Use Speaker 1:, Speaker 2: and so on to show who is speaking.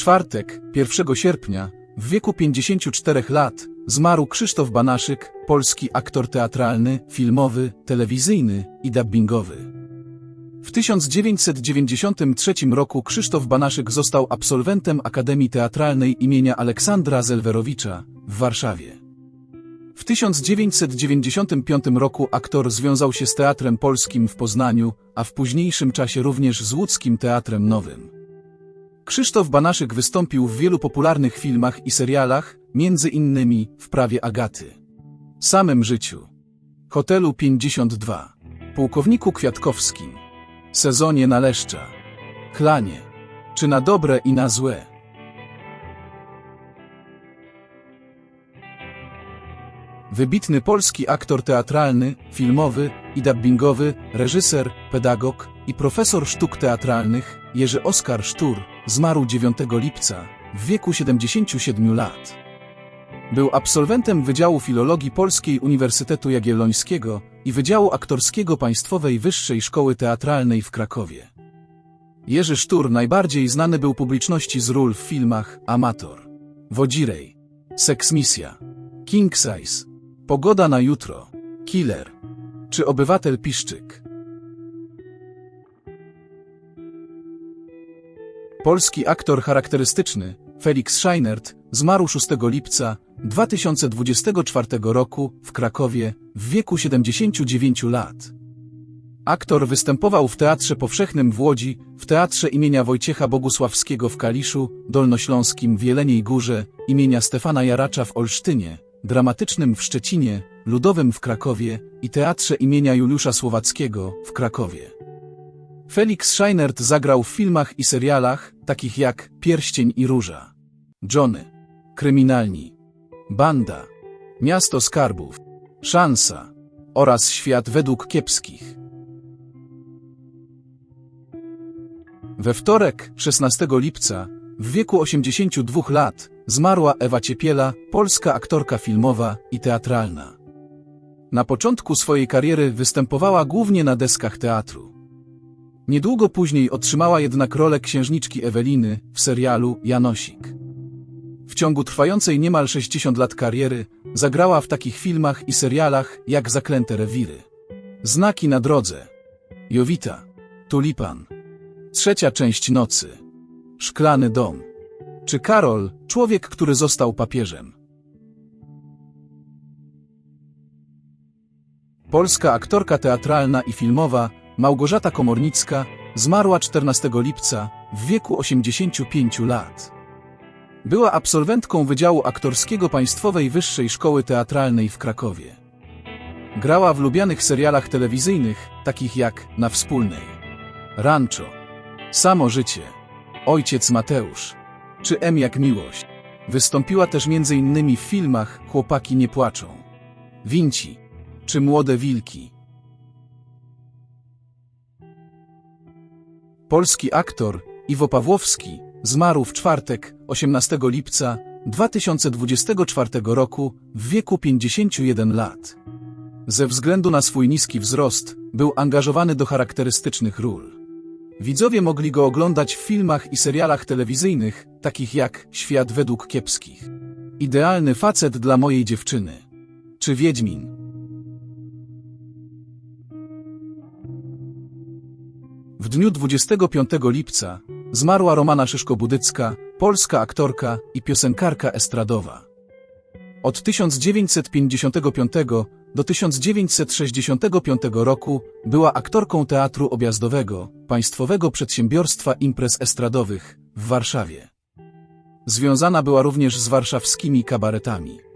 Speaker 1: czwartek, 1 sierpnia, w wieku 54 lat, zmarł Krzysztof Banaszyk, polski aktor teatralny, filmowy, telewizyjny i dubbingowy. W 1993 roku Krzysztof Banaszyk został absolwentem Akademii Teatralnej imienia Aleksandra Zelwerowicza w Warszawie. W 1995 roku aktor związał się z Teatrem Polskim w Poznaniu, a w późniejszym czasie również z Łódzkim Teatrem Nowym. Krzysztof Banaszyk wystąpił w wielu popularnych filmach i serialach, między innymi w Prawie Agaty, Samym życiu, Hotelu 52, Pułkowniku Kwiatkowskim, Sezonie na Leszcza, Klanie, czy na dobre i na złe. Wybitny polski aktor teatralny, filmowy i dubbingowy, reżyser, pedagog i profesor sztuk teatralnych Jerzy Oskar Sztur zmarł 9 lipca w wieku 77 lat. Był absolwentem Wydziału Filologii Polskiej Uniwersytetu Jagiellońskiego i Wydziału Aktorskiego Państwowej Wyższej Szkoły Teatralnej w Krakowie. Jerzy Sztur najbardziej znany był publiczności z ról w filmach Amator, Wodzirej, Sex Misja, King Size, Pogoda na jutro, Killer czy Obywatel Piszczyk. Polski aktor charakterystyczny, Felix Scheinert, zmarł 6 lipca 2024 roku w Krakowie w wieku 79 lat. Aktor występował w Teatrze Powszechnym w Łodzi, w Teatrze imienia Wojciecha Bogusławskiego w Kaliszu, Dolnośląskim w Jeleniej Górze, imienia Stefana Jaracza w Olsztynie, Dramatycznym w Szczecinie, Ludowym w Krakowie i Teatrze imienia Juliusza Słowackiego w Krakowie. Felix Scheinert zagrał w filmach i serialach, takich jak Pierścień i Róża, Johnny, Kryminalni, Banda, Miasto Skarbów, Szansa oraz Świat według kiepskich. We wtorek, 16 lipca, w wieku 82 lat, zmarła Ewa Ciepiela, polska aktorka filmowa i teatralna. Na początku swojej kariery występowała głównie na deskach teatru. Niedługo później otrzymała jednak rolę księżniczki Eweliny w serialu Janosik. W ciągu trwającej niemal 60 lat kariery zagrała w takich filmach i serialach jak Zaklęte rewiry, Znaki na drodze, Jowita, Tulipan, Trzecia część nocy, Szklany dom, czy Karol, człowiek, który został papieżem. Polska aktorka teatralna i filmowa Małgorzata Komornicka zmarła 14 lipca w wieku 85 lat. Była absolwentką Wydziału Aktorskiego Państwowej Wyższej Szkoły Teatralnej w Krakowie. Grała w lubianych serialach telewizyjnych, takich jak Na Wspólnej, Rancho, Samo Życie, Ojciec Mateusz czy M jak Miłość. Wystąpiła też m.in. w filmach Chłopaki nie płaczą, Winci czy Młode Wilki. Polski aktor Iwo Pawłowski zmarł w czwartek, 18 lipca 2024 roku w wieku 51 lat. Ze względu na swój niski wzrost był angażowany do charakterystycznych ról. Widzowie mogli go oglądać w filmach i serialach telewizyjnych, takich jak Świat według kiepskich. Idealny facet dla mojej dziewczyny. Czy Wiedźmin. W dniu 25 lipca zmarła Romana Szyszko-Budycka, polska aktorka i piosenkarka estradowa. Od 1955 do 1965 roku była aktorką Teatru Objazdowego, Państwowego Przedsiębiorstwa Imprez Estradowych w Warszawie. Związana była również z warszawskimi kabaretami.